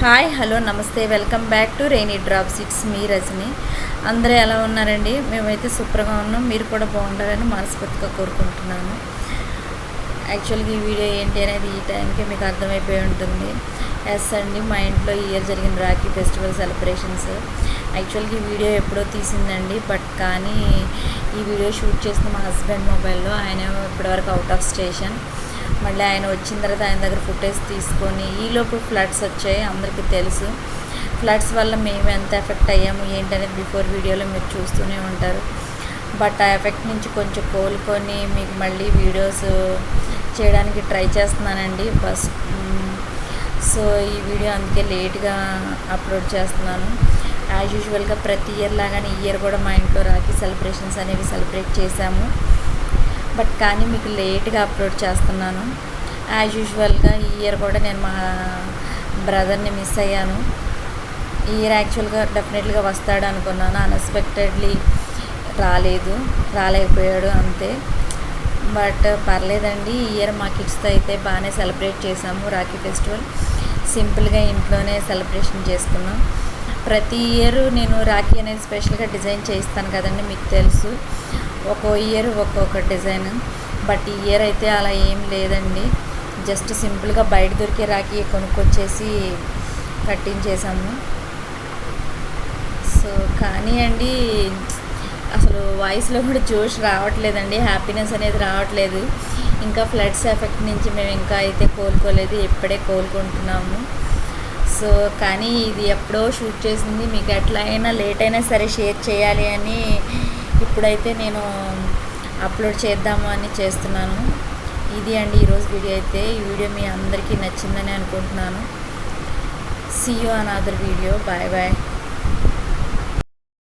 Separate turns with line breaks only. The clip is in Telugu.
Hi hello namaste. Welcome back to rainy drops it's me Rajani. అందరూ ఎలా ఉన్నారండి? మేమైతే సూపర్గా ఉన్నాం. మీరు కూడా బాగుండాలని మనస్ఫూర్తిగా కోరుకుంటున్నాను. యాక్చువల్గా ఈ వీడియో ఏంటి అనేది ఈ టైంకి మీకు అర్థమైపోయి ఉంటుంది. ఎస్ అండి మా ఇంట్లో ఈ ఇయర్ జరిగిన రాఖీ ఫెస్టివల్ సెలబ్రేషన్స్. యాక్చువల్గా ఈ వీడియో ఎప్పుడో తీసిందండి. బట్ కానీ ఈ వీడియో షూట్ చేసిన మా హస్బెండ్ మొబైల్లో. ఆయన ఇప్పటివరకు అవుట్ ఆఫ్ స్టేషన్. మళ్ళీ ఆయన వచ్చిన తర్వాత ఆయన దగ్గర ఫుటేజ్ తీసుకొని ఈలోపు ఫ్లడ్స్ వచ్చాయి అందరికీ తెలుసు. ఫ్లడ్స్ వల్ల మేము ఎంత ఎఫెక్ట్ అయ్యాము ఏంటనేది బిఫోర్ వీడియోలో మీరు చూస్తూనే ఉంటారు. బట్ ఆ ఎఫెక్ట్ నుంచి కొంచెం కోలుకొని మీకు మళ్ళీ వీడియోస్ చేయడానికి ట్రై చేస్తున్నానండి బస్. సో ఈ వీడియో అందుకే లేట్గా అప్లోడ్ చేస్తున్నాను. యాజ్ యూజువల్గా ప్రతి ఇయర్ లాగానే ఈ ఇయర్ కూడా మా ఇంట్లో రాఖీ సెలబ్రేషన్స్ అనేవి సెలబ్రేట్ చేశాము. బట్ కానీ మీకు లేట్గా అప్లోడ్ చేస్తున్నాను. యాజ్ యూజువల్గా ఈ ఇయర్ కూడా నేను మా బ్రదర్ని మిస్ అయ్యాను. ఈ ఇయర్ యాక్చువల్గా డెఫినెట్గా వస్తాడు అనుకున్నాను. అన్ఎక్స్పెక్టెడ్లీ రాలేదు. రాలేకపోయాడు అంతే. బట్ పర్లేదండి. ఈ ఇయర్ మా కిడ్స్తో అయితే బాగానే సెలబ్రేట్ చేసాము రాఖీ ఫెస్టివల్ సింపుల్గా ఇంట్లోనే సెలబ్రేషన్ చేసుకున్నాం. ప్రతి ఇయర్ నేను రాఖీ అనేది స్పెషల్గా డిజైన్ చేయిస్తాను కదండి మీకు తెలుసు. ఒక్కో ఇయర్ ఒక్కొక్క డిజైన్ బట్ ఈ ఇయర్ అయితే అలా ఏం లేదండి. జస్ట్ సింపుల్గా బయట దొరికే రాఖీ కొనుక్కొచ్చేసి కట్టించేసాము సో కానీ అండి అసలు వాయిస్లో కూడా జోష్ రావట్లేదండి. హ్యాపీనెస్ అనేది రావట్లేదు. ఇంకా ఫ్లడ్స్ ఎఫెక్ట్ నుంచి మేము ఇంకా అయితే కోలుకోలేదు. ఇప్పుడే కోలుకుంటున్నాము. సో కానీ ఇది ఎప్పుడో షూట్ చేసింది. మీకు ఎట్లా అయినా లేట్ అయినా సరే షేర్ చేయాలి అని ఇప్పుడైతే నేను అప్లోడ్ చేద్దాము అని చేస్తున్నాను. ఇది అండి ఈరోజు వీడియో అయితే. ఈ వీడియో మీ అందరికీ నచ్చిందని అనుకుంటున్నాను. See you another video bye bye